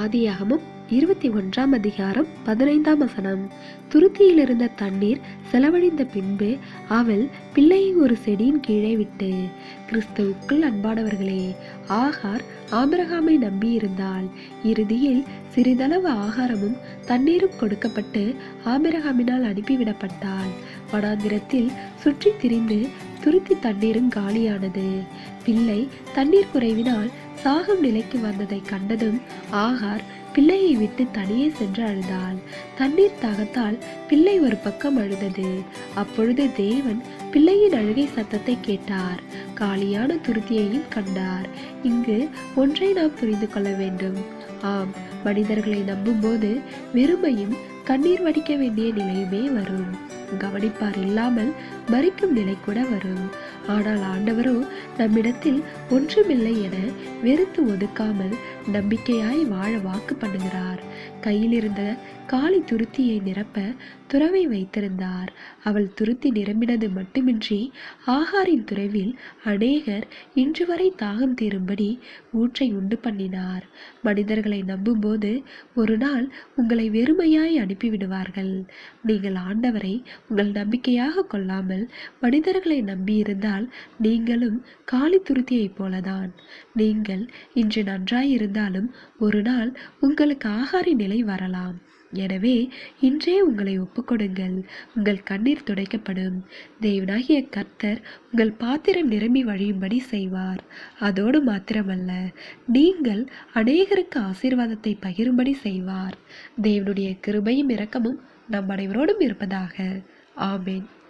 ஆதியாகமும் இருபத்தி ஒன்றாம் அதிகாரம் பதினைந்தாம் வசனம். துருத்தியில் இருந்த தண்ணீர் செலவழிந்த பின்பு அவள் பிள்ளையை ஒரு செடியின் கீழே விட்டு கிறிஸ்துவுக்குள் அன்பானவர்களே ஆகார் ஆபிரகாமை நம்பியிருந்தாள் இறுதியில் சிறிதளவு ஆகாரமும் தண்ணீரும் கொடுக்கப்பட்டு ஆபிரகாமினால் அனுப்பிவிடப்பட்டாள். வனாந்திரத்தில் சுற்றி திரிந்து துருத்தி தண்ணீரும் காலியானது. பிள்ளை தண்ணீர் குறைவினால் சாகும் நிலைக்கு வந்ததை கண்டதும் ஆகார் பிள்ளையை விட்டு தனியே சென்று அழுதாள். தண்ணீர் தாகத்தால் பிள்ளை ஒரு பக்கம் அழுதது. அப்பொழுது தேவன் பிள்ளையின் அழுகை சத்தத்தை கேட்டார். காலியான துருத்தியையும் கண்டார். இங்கு ஒன்றை நாம் புரிந்து கொள்ள வேண்டும். ஆம் மனிதர்களை நம்பும்போது வெறுமையும் கண்ணீர் வடிக்க வேண்டிய நிலையுமே வரும். கவனிப்பார் இல்லாமல் மறிக்கும் நிலை கூட வரும். ஆனால் ஆண்டவரோ நம்மிடத்தில் ஒன்றுமில்லை என வெறுத்து ஒதுக்காமல் நம்பிக்கையாய் வாழ வாக்கு பண்ணுகிறார். கையிலிருந்த காளி துருத்தியை நிரப்ப துறவை வைத்திருந்தார். அவள் துருத்தி நிரம்பினது மட்டுமின்றி ஆகாரின் துறவில் அநேகர் இன்று வரை தாகம் தீரும்படி ஊற்றை உண்டு பண்ணினார். மனிதர்களை நம்பும்போது ஒரு நாள் உங்களை வெறுமையாய் அனுப்பிவிடுவார்கள் நீங்கள் ஆண்டவரை உங்கள் நம்பிக்கையாக கொள்ளாமல் மனிதர்களை நம்பியிருந்தால் நீங்களும் காளி துருத்தியைப் போலதான். நீங்கள் இன்று இருந்தாலும் ஒரு நாள் உங்களுக்கு ஆகாரி நிலை வரலாம். எனவே இன்றே உங்களை ஒப்புக்கொடுங்கள். உங்கள் கண்ணீர் துடைக்கப்படும். தேவனாகிய கர்த்தர் உங்கள் பாத்திரம் நிரம்பி வழியும்படி செய்வார். அதோடு மாத்திரமல்ல நீங்கள் அநேகருக்கு ஆசீர்வாதத்தை பகிரும்படி செய்வார். தேவனுடைய கிருபையும் இரக்கமும் நம் அனைவரோடும் இருப்பதாக. ஆமேன்.